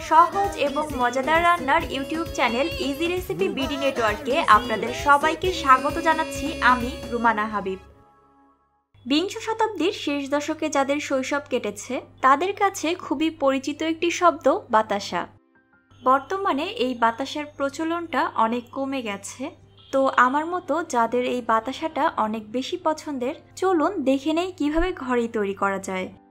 সহজ এবং মজাদার রান্নার YouTube channel easy recipe BD নেটওয়ার্কে আপনাদের সবাইকে স্বাগত জানাচ্ছি আমি রুমানা হাবিব। বিংশ শতাব্দীর শেষ দশকে যাদের শৈশব কেটেছে, তাদের কাছে খুবই পরিচিত একটি শব্দ বাতাসা। বর্তমানে এই বাতাসার প্রচলনটা অনেক কমে গেছে। তো আমার মতো যাদের এই বাতাসাটা অনেক বেশি পছন্দের, চলুন দেখে নেই কীভাবে ঘরেই তৈরি করা যায়।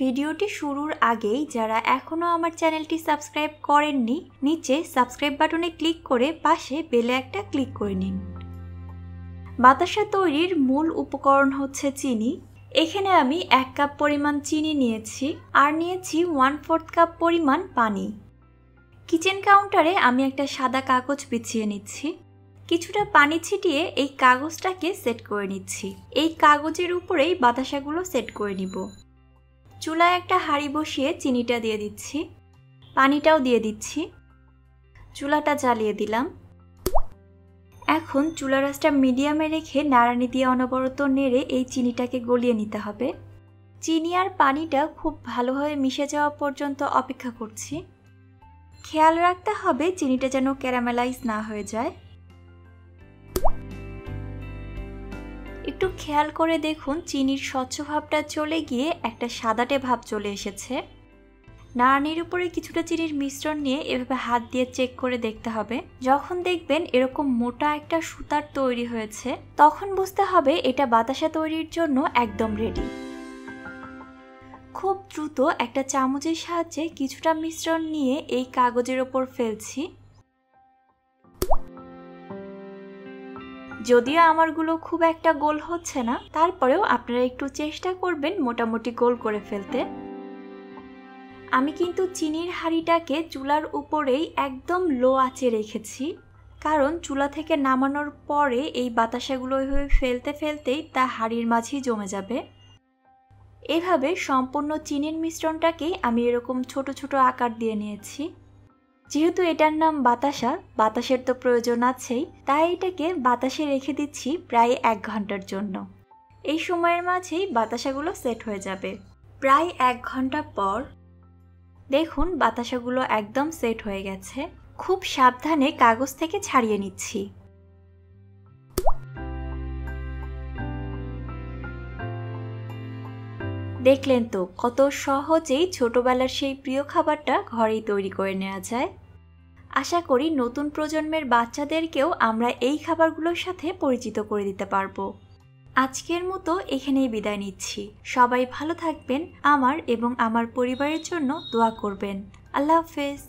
ভিডিওটি শুরুর আগেই যারা এখনও আমার চ্যানেলটি সাবস্ক্রাইব করেননি, নিচে সাবস্ক্রাইব বাটনে ক্লিক করে পাশে বেলে একটা ক্লিক করে নিন। বাতাসা তৈরির মূল উপকরণ হচ্ছে চিনি। এখানে আমি এক কাপ পরিমাণ চিনি নিয়েছি আর নিয়েছি ওয়ান ফোর্থ কাপ পরিমাণ পানি। কিচেন কাউন্টারে আমি একটা সাদা কাগজ বিছিয়ে নিচ্ছি। কিছুটা পানি ছিটিয়ে এই কাগজটাকে সেট করে নিচ্ছি। এই কাগজের উপরেই বাতাসাগুলো সেট করে নিব। চুলায় একটা হাঁড়ি বসিয়ে চিনিটা দিয়ে দিচ্ছি। পানিটাও দিয়ে দিচ্ছি। চুলাটা জ্বালিয়ে দিলাম। এখন চুলা রাসটা মিডিয়ামে রেখে নাড়ানি দিয়ে অনবরত নেড়ে এই চিনিটাকে গলিয়ে নিতে হবে। চিনি আর পানিটা খুব ভালোভাবে মিশে যাওয়া পর্যন্ত অপেক্ষা করছি। খেয়াল রাখতে হবে চিনিটা যেন ক্যারামেলাইজ না হয়ে যায়। একটু খেয়াল করে দেখুন, চিনির স্বচ্ছ ভাবটা চলে গিয়ে একটা সাদাটে ভাব চলে এসেছে। নাড়ানির উপরে কিছুটা চিনির মিশ্রণ নিয়ে এভাবে হাত দিয়ে চেক করে দেখতে হবে। যখন দেখবেন এরকম মোটা একটা সুতার তৈরি হয়েছে, তখন বুঝতে হবে এটা বাতাসা তৈরির জন্য একদম রেডি খুব দ্রুত একটা চামচের সাহায্যে কিছুটা মিশ্রণ নিয়ে এই কাগজের ওপর ফেলছি। যদিও আমারগুলো খুব একটা গোল হচ্ছে না, তারপরেও আপনারা একটু চেষ্টা করবেন মোটামুটি গোল করে ফেলতে। আমি কিন্তু চিনির হাঁড়িটাকে চুলার উপরেই একদম লো আঁচে রেখেছি, কারণ চুলা থেকে নামানোর পরে এই বাতাসাগুলো ওইভাবে ফেলতে ফেলতেই তা হাঁড়ির মাঝেই জমে যাবে। এভাবে সম্পূর্ণ চিনির মিশ্রণটাকেই আমি এরকম ছোট ছোট আকার দিয়ে নিয়েছি। যেহেতু এটার নাম বাতাসা, বাতাসের তো প্রয়োজন আছেই, তাই এটাকে বাতাসে রেখে দিচ্ছি প্রায় এক ঘণ্টার জন্য। এই সময়ের মাঝেই বাতাসাগুলো সেট হয়ে যাবে। প্রায় এক ঘণ্টা পর দেখুন বাতাসাগুলো একদম সেট হয়ে গেছে। খুব সাবধানে কাগজ থেকে ছাড়িয়ে নিচ্ছি। দেখলেন তো কত সহজেই ছোটবেলার সেই প্রিয় খাবারটা ঘরেই তৈরি করে নেওয়া যায়। আশা করি নতুন প্রজন্মের বাচ্চাদেরকেও আমরা এই খাবারগুলোর সাথে পরিচিত করে দিতে পারব। আজকের মতো এখানেই বিদায় নিচ্ছি। সবাই ভালো থাকবেন, আমার এবং আমার পরিবারের জন্য দোয়া করবেন। আল্লাহ হাফেজ।